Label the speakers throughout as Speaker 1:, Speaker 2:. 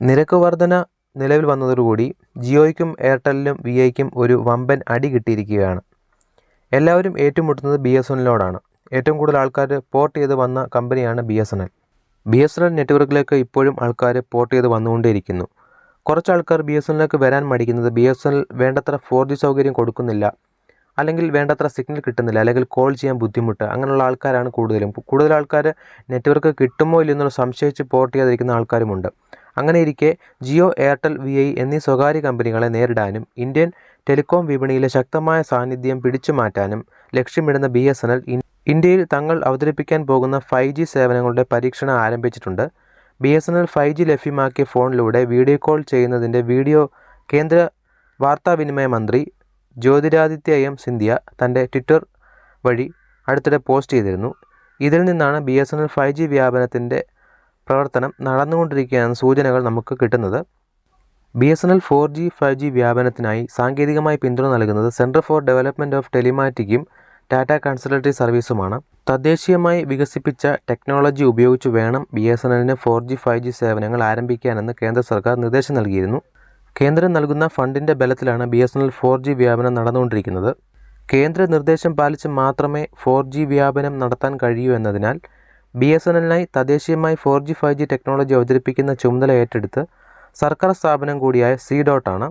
Speaker 1: നിരക്ക് വർധന നിലവിൽ വന്നതോടുകൂടി ജിയോയ്ക്കും എയർടെല്ലിനും വി ഐക്കും ഒരു വമ്പൻ അടി കിട്ടിയിരിക്കുകയാണ്. എല്ലാവരും ഏറ്റുമുട്ടുന്നത് ബി എസ് എന്നിനോടാണ് ഏറ്റവും കൂടുതൽ ആൾക്കാർ പോർട്ട് ചെയ്ത് വന്ന കമ്പനിയാണ് B S N L B S N L നെറ്റ്വർക്കിലേക്ക് ഇപ്പോഴും ആൾക്കാർ പോർട്ട് ചെയ്ത് വന്നുകൊണ്ടേയിരിക്കുന്നു. കുറച്ച് ആൾക്കാർ ബി എസ് എന്നിലേക്ക് വരാൻ മടിക്കുന്നത് ബി എസ് എൻ എൽ വേണ്ടത്ര ഫോർ ജി സൗകര്യം കൊടുക്കുന്നില്ല അല്ലെങ്കിൽ വേണ്ടത്ര സിഗ്നൽ കിട്ടുന്നില്ല അല്ലെങ്കിൽ കോൾ ചെയ്യാൻ ബുദ്ധിമുട്ട് അങ്ങനെയുള്ള ആൾക്കാരാണ് കൂടുതലും. കൂടുതൽ ആൾക്കാർ നെറ്റ്വർക്ക് കിട്ടുമോ ഇല്ലെന്നുള്ള സംശയിച്ച് പോർട്ട് ചെയ്യാതിരിക്കുന്ന ആൾക്കാരുമുണ്ട്. അങ്ങനെ ഇരിക്കെ ജിയോ എയർടെൽ വി ഐ എന്നീ സ്വകാര്യ കമ്പനികളെ നേരിടാനും ഇന്ത്യൻ ടെലികോം വിപണിയിലെ ശക്തമായ സാന്നിധ്യം പിടിച്ചു മാറ്റാനും ലക്ഷ്യമിടുന്ന ബി എസ് എൻ എൽ ഇന്ത്യയിൽ തങ്ങൾ അവതരിപ്പിക്കാൻ പോകുന്ന ഫൈവ് ജി സേവനങ്ങളുടെ പരീക്ഷണം ആരംഭിച്ചിട്ടുണ്ട്. B S N L five G ലഭ്യമാക്കിയ ഫോണിലൂടെ വീഡിയോ കോൾ ചെയ്യുന്നതിന്റെ വീഡിയോ കേന്ദ്ര വാർത്താവിനിമയ മന്ത്രി ജ്യോതിരാദിത്യ എം സിന്ധ്യ തന്റെ ട്വിറ്റർ വഴി അടുത്തിടെ പോസ്റ്റ് ചെയ്തിരുന്നു. ഇതിൽ നിന്നാണ് B S N L five G വ്യാപനത്തിന്റെ പ്രവർത്തനം നടന്നുകൊണ്ടിരിക്കുകയാണ് സൂചനകൾ നമുക്ക് കിട്ടുന്നത്. B S N L four G five G വ്യാപനത്തിനായി സാങ്കേതികമായി പിന്തുണ നൽകുന്നത് സെന്റർ ഫോർ ഡെവലപ്മെന്റ് ഓഫ് ടെലിമാറ്റിക്കും ടാറ്റ കൺസൾട്ടറി സർവീസുമാണ് തദ്ദേശീയമായി വികസിപ്പിച്ച ടെക്നോളജി ഉപയോഗിച്ച് വേണം ബി എസ് എൻ എല്ലിന് ഫോർ ജി ഫൈവ് ജി സേവനങ്ങൾ ആരംഭിക്കാനെന്ന് കേന്ദ്ര സർക്കാർ നിർദ്ദേശം നൽകിയിരുന്നു. കേന്ദ്രം നൽകുന്ന ഫണ്ടിന്റെ ബലത്തിലാണ് B S N L four G വ്യാപനം നടന്നുകൊണ്ടിരിക്കുന്നത്. കേന്ദ്ര നിർദ്ദേശം പാലിച്ച് മാത്രമേ ഫോർ ജി വ്യാപനം നടത്താൻ കഴിയൂ എന്നതിനാൽ ബി എസ് എൻ എല്ലിനായി തദ്ദേശീയമായി four G five G technology അവതരിപ്പിക്കുന്ന ചുമതല ഏറ്റെടുത്ത് സർക്കാർ സ്ഥാപനം കൂടിയായ സി ഡോട്ടാണ്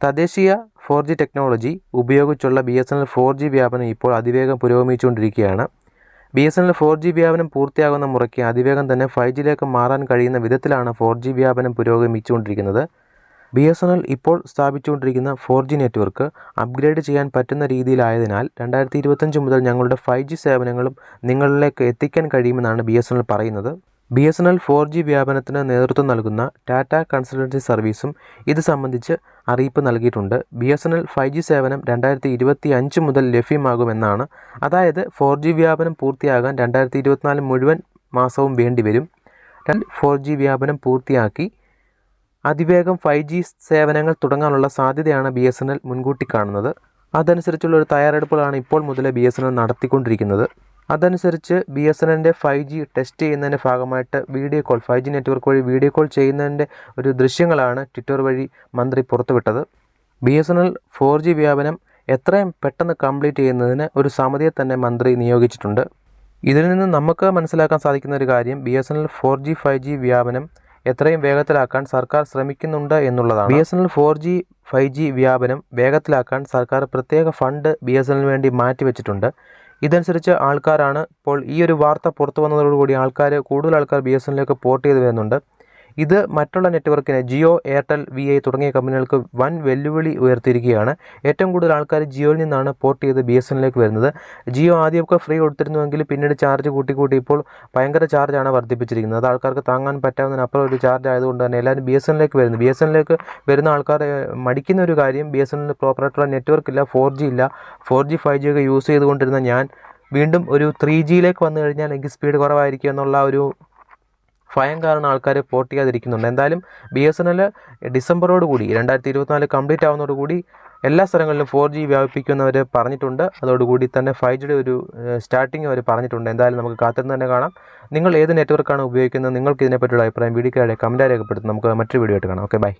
Speaker 1: തദ്ദേശീയ ഫോർ ജി ടെക്നോളജി ഉപയോഗിച്ചുള്ള B S N L four G വ്യാപനം ഇപ്പോൾ അതിവേഗം പുരോഗമിച്ചുകൊണ്ടിരിക്കുകയാണ്. B S N L four G വ്യാപനം പൂർത്തിയാകുന്ന മുറയ്ക്ക് അതിവേഗം തന്നെ ഫൈവ് ജിയിലേക്ക് മാറാൻ കഴിയുന്ന വിധത്തിലാണ് ഫോർ ജി വ്യാപനം പുരോഗമിച്ചുകൊണ്ടിരിക്കുന്നത്. ബി എസ് എൻ എൽ ഇപ്പോൾ സ്ഥാപിച്ചുകൊണ്ടിരിക്കുന്ന ഫോർ ജി നെറ്റ്വർക്ക് അപ്ഗ്രേഡ് ചെയ്യാൻ പറ്റുന്ന രീതിയിലായതിനാൽ രണ്ടായിരത്തി ഇരുപത്തഞ്ച് മുതൽ ഞങ്ങളുടെ ഫൈവ് ജി സേവനങ്ങളും നിങ്ങളിലേക്ക് എത്തിക്കാൻ കഴിയുമെന്നാണ് ബി എസ് എൻ എൽ പറയുന്നത്. B S N L four G വ്യാപനത്തിന് നേതൃത്വം നൽകുന്ന ടാറ്റ കൺസൾട്ടൻസി സർവീസും ഇത് സംബന്ധിച്ച് അറിയിപ്പ് നൽകിയിട്ടുണ്ട്. B S N L five G സേവനം രണ്ടായിരത്തി ഇരുപത്തി അഞ്ച് മുതൽ ലഭ്യമാകുമെന്നാണ്. അതായത് ഫോർ ജി വ്യാപനം പൂർത്തിയാകാൻ രണ്ടായിരത്തി ഇരുപത്തിനാല് മുഴുവൻ മാസവും വേണ്ടിവരും. ഫോർ ജി വ്യാപനം പൂർത്തിയാക്കി അതിവേഗം ഫൈവ് ജി സേവനങ്ങൾ തുടങ്ങാനുള്ള സാധ്യതയാണ് ബി എസ് എൻ എൽ മുൻകൂട്ടി കാണുന്നത്. അതനുസരിച്ചുള്ള ഒരു തയ്യാറെടുപ്പുകളാണ് ഇപ്പോൾ മുതൽ ബി എസ് എൻ എൽ നടത്തിക്കൊണ്ടിരിക്കുന്നത്. അതനുസരിച്ച് ബി എസ് എൻ എല്ലിന്റെ ഫൈവ് ജി ടെസ്റ്റ് ചെയ്യുന്നതിന്റെ ഭാഗമായിട്ട് video call five G network വഴി വീഡിയോ കോൾ ചെയ്യുന്നതിന്റെ ഒരു ദൃശ്യങ്ങളാണ് ട്വിറ്റർ വഴി മന്ത്രി പുറത്തുവിട്ടത്. B S N L four G വ്യാപനം എത്രയും പെട്ടെന്ന് കംപ്ലീറ്റ് ചെയ്യുന്നതിന് ഒരു സമിതിയെ തന്നെ മന്ത്രി നിയോഗിച്ചിട്ടുണ്ട്. ഇതിൽ നിന്ന് നമുക്ക് മനസ്സിലാക്കാൻ സാധിക്കുന്ന ഒരു കാര്യം B S N L four G five G വ്യാപനം എത്രയും വേഗത്തിലാക്കാൻ സർക്കാർ ശ്രമിക്കുന്നുണ്ട് എന്നുള്ളതാണ്. B S N L four G five G വ്യാപനം വേഗത്തിലാക്കാൻ സർക്കാർ പ്രത്യേക ഫണ്ട് ബി എസ് എൻ വേണ്ടി മാറ്റിവെച്ചിട്ടുണ്ട് ഇതനുസരിച്ച് ആൾക്കാരാണ് ഇപ്പോൾ ഈ ഒരു വാർത്ത പുറത്തു വന്നതോടുകൂടി ആൾക്കാർ കൂടുതൽ ആൾക്കാർ ബി എസ് എന്നിലേക്ക് പോർട്ട് ചെയ്ത് വരുന്നുണ്ട്. ഇത് മറ്റുള്ള നെറ്റ്വർക്കിന് ജിയോ എയർടെൽ വി ഐ തുടങ്ങിയ കമ്പനികൾക്ക് വൻ വെല്ലുവിളി ഉയർത്തിയിരിക്കുകയാണ്. ഏറ്റവും കൂടുതൽ ആൾക്കാർ ജിയോയിൽ നിന്നാണ് പോർട്ട് ചെയ്ത് ബി എസ് എന്നിലേക്ക് വരുന്നത്. ജിയോ ആദ്യമൊക്കെ ഫ്രീ കൊടുത്തിരുന്നുവെങ്കിൽ പിന്നീട് ചാർജ് കൂട്ടി കൂട്ടി ഇപ്പോൾ ഭയങ്കര ചാർജാണ് വർദ്ധിപ്പിച്ചിരിക്കുന്നത്. അത് ആൾക്കാർക്ക് താങ്ങാൻ പറ്റാവുന്നതിനപ്പുറം ഒരു ചാർജ് ആയതുകൊണ്ട് തന്നെ എല്ലാവരും ബി എസ് എന്നിലേക്ക് വരുന്നു. ബി എസ് എന്നിലേക്ക് വരുന്ന ആൾക്കാർ മടിക്കുന്ന ഒരു കാര്യം ബി എസ് എന്നിൽ പ്രോപ്പറായിട്ടുള്ള നെറ്റ്വർക്ക് ഇല്ല ഫോർ ജി ഇല്ല. ഫോർ ജി ഫൈവ് ജി ഒക്കെ യൂസ് ചെയ്തുകൊണ്ടിരുന്ന ഞാൻ വീണ്ടും ഒരു ത്രീ ജിയിലേക്ക് വന്നു കഴിഞ്ഞാൽ എനിക്ക് സ്പീഡ് കുറവായിരിക്കും എന്നുള്ള ഒരു ഭയം കാരണം ആൾക്കാർ പോർട്ട് ചെയ്യാതിരിക്കുന്നുണ്ട്. എന്തായാലും ബി എസ് എൻ എൽ ഡിസംബറോട് കൂടി രണ്ടായിരത്തി ഇരുപത്തിനാല് കംപ്ലീറ്റ് ആവുന്നതോടുകൂടി എല്ലാ സ്ഥലങ്ങളിലും ഫോർ ജി വ്യാപിപ്പിക്കുമെന്ന് അവർ പറഞ്ഞിട്ടുണ്ട് അതോടുകൂടി തന്നെ ഫൈവ് ജിയുടെ ഒരു സ്റ്റാർട്ടിങ് അവർ പറഞ്ഞിട്ടുണ്ട്. എന്തായാലും നമുക്ക് കാത്തിരുന്ന് തന്നെ കാണാം. നിങ്ങൾ ഏത് നെറ്റ്വർക്കാണ് ഉപയോഗിക്കുന്നത്? നിങ്ങൾക്ക് ഇതിനെപ്പറ്റിയുള്ള അഭിപ്രായം വീഡിയോക്കാരെ കമന്റായി രേഖപ്പെടുത്തും. നമുക്ക് മറ്റൊരു വീഡിയോ ആയിട്ട് കാണാം. Okay bye.